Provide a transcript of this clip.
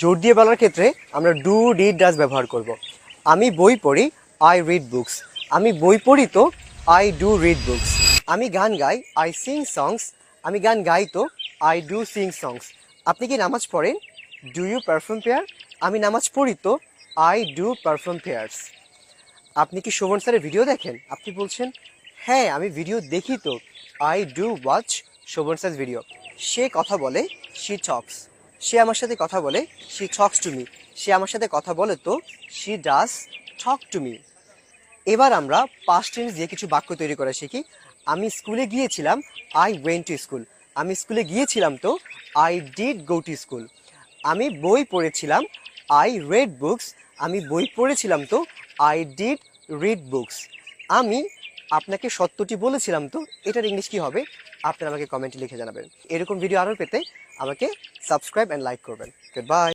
জোর দিয়ে বলার ক্ষেত্রে আমরা ডু রিড ডাজ ব্যবহার করব। আমি বই পড়ি আই রিড বুকস আমি বই পড়ি তো আই ডু রিড বুকস আমি গান গাই আই সিং সংস আমি গান গাই তো আই ডু সিং সংস আপনি কি নামাজ পড়েন? ডু ইউ পারফর্ম পেয়ার আমি নামাজ পড়ি তো আই ডু পারফর্ম পেয়ার্স আপনি কি শোভন স্যারের ভিডিও দেখেন? আপনি বলছেন হ্যাঁ আমি ভিডিও দেখি তো। I do watch Shovan sir video সে কথা বলে শি টক্স সে আমার সাথে কথা বলে শি টক্স টু মি সে আমার সাথে কথা বলে তো she does talk to me এবার আমরা পাস্ট টেন্স দিয়ে কিছু বাক্য তৈরি করা শিখি। আমি স্কুলে গিয়েছিলাম আই ওয়েন টু স্কুল আমি স্কুলে গিয়েছিলাম তো I did go to school আমি বই পড়েছিলাম আই রেড বুকস আমি বই পড়েছিলাম তো আই ডিড রিড বুকস আমি আপনাকে সত্যটি বলেছিলাম তো, এটার ইংলিশ কি হবে? আপনারা আমাকে কমেন্টে লিখে জানাবেন। এরকম ভিডিও আরও পেতে আমাকে সাবস্ক্রাইব অ্যান্ড লাইক করবেন। Good bye